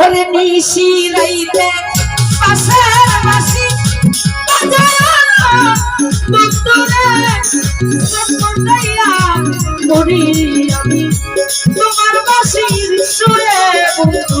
ওরে নিশি রাইতে পাশের মাসি তোমার বাসির সুরে বন্ধু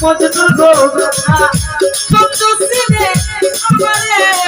Quando tudo, tudo se vê, amarelo.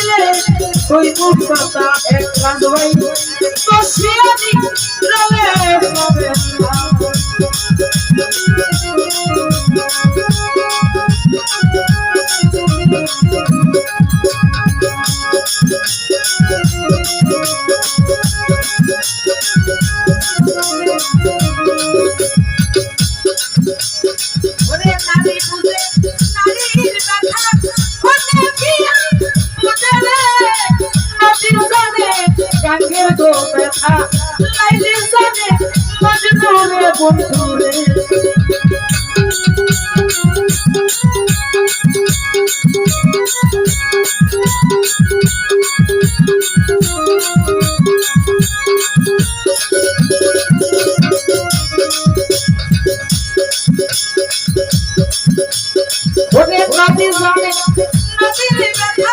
দিলে ওই মুক্ততা এক কাঁদবাই বসিয়া দিলে লাইলির জানে মজনুরে বন্ধুরে। ওরে নদী জানে নদীর ব্যথা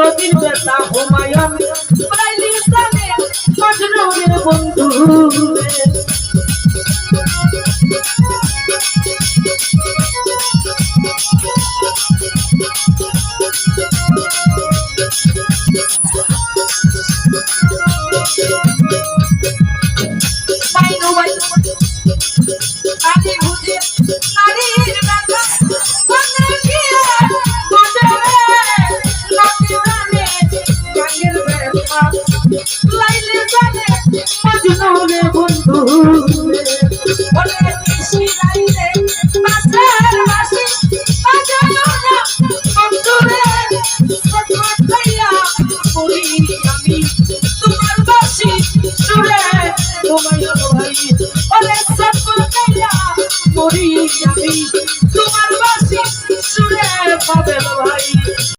সতীন বেতা হুমায়ুন প্রায় লিখতামে বন্ধু। Tomar base, sure, pavel, vai.